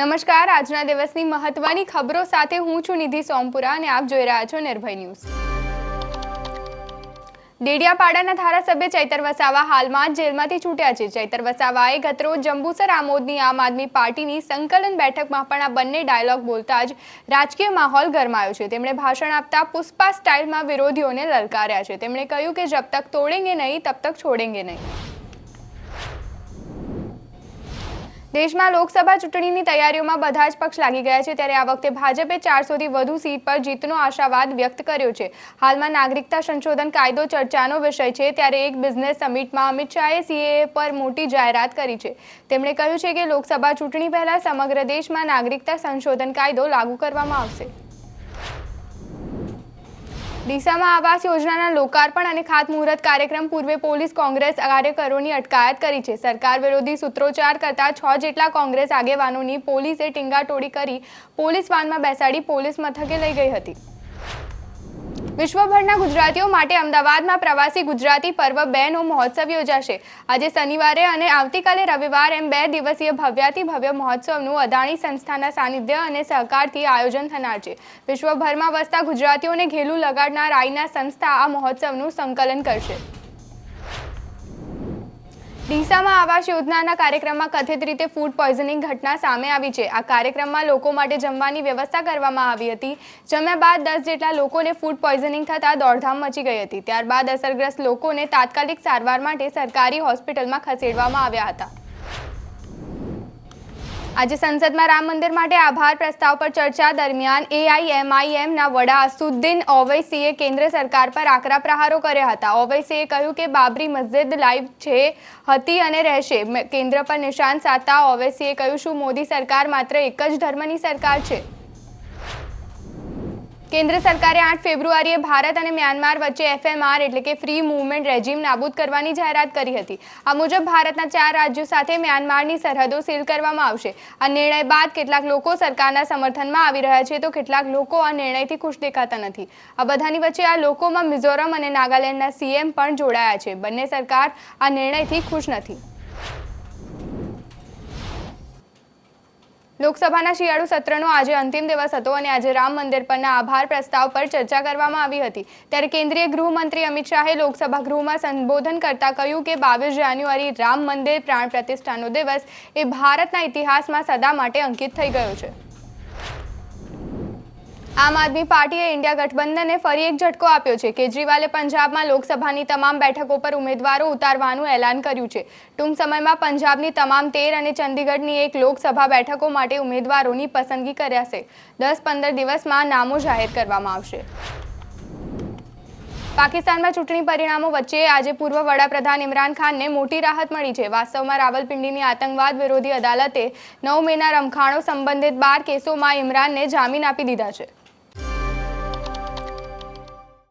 નમસ્કાર. આજના દિવસની મહત્વની ખબરો સાથે હું છું નિધિ સોમપુરા અને આપ જોઈ રહ્યા છો નિર્ભય ન્યૂઝ. ડેડિયાપાડાના ધારાસભ્ય ચૈતર વસાવા હાલમાં જ જેલમાંથી છૂટ્યા છે. ચૈતર વસાવાએ ગતરોજ જંબુસર આમોદની આમ આદમી પાર્ટીની સંકલન બેઠકમાં પણ આ બંને ડાયલોગ બોલતા જ રાજકીય માહોલ ગરમાયો છે. તેમણે ભાષણ આપતા પુષ્પા સ્ટાઇલમાં વિરોધીઓને લલકાર્યા છે. તેમણે કહ્યું કે જબ તક તોડેંગે નહીં, તબ તક છોડેંગે નહીં. દેશમાં લોકસભા ચૂંટણીની તૈયારીઓમાં બધા જ પક્ષ લાગી ગયા છે ત્યારે આ વખતે ભાજપે ચારસોથી વધુ સીટ પર જીતનો આશાવાદ વ્યક્ત કર્યો છે. હાલમાં નાગરિકતા સંશોધન કાયદો ચર્ચાનો વિષય છે ત્યારે એક બિઝનેસ સમિટમાં અમિત શાહે સીએએ પર મોટી જાહેરાત કરી છે. તેમણે કહ્યું છે કે લોકસભા ચૂંટણી પહેલા સમગ્ર દેશમાં નાગરિકતા સંશોધન કાયદો લાગુ કરવામાં આવશે. ડીસામાં આવાસ યોજનાના લોકાર્પણ અને ખાતમુહૂર્ત કાર્યક્રમ પૂર્વે પોલીસ, કોંગ્રેસ કાર્યકરોની અટકાયત કરી છે. સરકાર વિરોધી સૂત્રોચ્ચાર કરતા છ જેટલા કોંગ્રેસ આગેવાનોની પોલીસે ટીંગાટોળી કરી પોલીસ વાનમાં બેસાડી પોલીસ મથકે લઈ ગઈ હતી. વિશ્વભરના ગુજરાતીઓ માટે અમદાવાદમાં પ્રવાસી ગુજરાતી પર્વ બે નો મહોત્સવ યોજાશે. આજે શનિવારે અને આવતીકાલે રવિવાર એમ બે દિવસીય ભવ્યાતિ ભવ્ય મહોત્સવનું અદાણી સંસ્થાના સાનિધ્ય અને સહકારથી આયોજન થનાર છે. વિશ્વભરમાં વસતા ગુજરાતીઓને ઘેલું લગાડનાર આઈના સંસ્થા આ મહોત્સવનું સંકલન કરશે. ડીસામાં આવાસ યોજનાના કાર્યક્રમમાં કથિત રીતે ફૂડ પોઈઝનિંગ ઘટના સામે આવી છે. આ કાર્યક્રમમાં લોકો માટે જમવાની વ્યવસ્થા કરવામાં આવી હતી. જમ્યા બાદ દસ જેટલા લોકોને ફૂડ પોઈઝનિંગ થતાં દોડધામ મચી ગઈ હતી. ત્યારબાદ અસરગ્રસ્ત લોકોને તાત્કાલિક સારવાર માટે સરકારી હોસ્પિટલમાં ખસેડવામાં આવ્યા હતા. આજે સંસદમાં રામ મંદિર માટે આભાર પ્રસ્તાવ પર ચર્ચા દરમિયાન એઆઈએમઆઈએમના વડા અસુદ્દીન ઓવૈસીએ કેન્દ્ર સરકાર પર આકરા પ્રહારો કર્યા હતા. ઓવૈસીએ કહ્યું કે બાબરી મસ્જિદ લાઈવ છે, હતી અને રહેશે. કેન્દ્ર પર નિશાન સાધતા ઓવૈસીએ કહ્યું, શું મોદી સરકાર માત્ર એક જ ધર્મની સરકાર છે? કેન્દ્ર સરકારે આઠ ફેબ્રુઆરીએ ભારત અને મ્યાનમાર વચ્ચે એફએમઆર એટલે કે ફ્રી મૂવમેન્ટ રેજીમ નાબૂદ કરવાની જાહેરાત કરી હતી. આ મુજબ ભારતના ચાર રાજ્યો સાથે મ્યાનમારની સરહદો સીલ કરવામાં આવશે. આ નિર્ણય બાદ કેટલાક લોકો સરકારના સમર્થનમાં આવી રહ્યા છે તો કેટલાક લોકો આ નિર્ણયથી ખુશ દેખાતા નથી. આ બધાની વચ્ચે આ લોકોમાં મિઝોરમ અને નાગાલેન્ડના સીએમ પણ જોડાયા છે. બંને સરકાર આ નિર્ણયથી ખુશ નથી. લોકસભાના શિયાળુ સત્રનો આજે અંતિમ દિવસ હતો અને આજે રામ મંદિર પરના આભાર પ્રસ્તાવ પર ચર્ચા કરવામાં આવી હતી. ત્યારે કેન્દ્રીય ગૃહમંત્રી અમિત શાહે લોકસભા ગૃહમાં સંબોધન કરતા કહ્યું કે બાવીસ જાન્યુઆરી રામ મંદિર પ્રાણ પ્રતિષ્ઠાનો દિવસ એ ભારતના ઇતિહાસમાં સદા માટે અંકિત થઈ ગયો છે. આમ આદમી પાર્ટીએ ઇન્ડિયા ગઠબંધનને ફરી એક ઝટકો આપ્યો છે. કેજરીવાલે પંજાબમાં લોકસભાની તમામ બેઠકો પર ઉમેદવારો ઉતારવાનું એલાન કર્યું છે. ટૂંક સમયમાં પંજાબની તમામ તેર અને ચંદીગઢની એક લોકસભા બેઠકો માટે ઉમેદવારોની પસંદગી કરાશે દસ પંદર દિવસમાં નામો જાહેર કરવામાં આવશે. પાકિસ્તાનમાં ચૂંટણી પરિણામો વચ્ચે આજે પૂર્વ વડાપ્રધાન ઇમરાન ખાનને મોટી રાહત મળી છે. વાસ્તવમાં રાવલપિંડીની આતંકવાદ વિરોધી અદાલતે નવ મેના રમખાણો સંબંધિત બાર કેસોમાં ઇમરાનને જામીન આપી દીધા છે.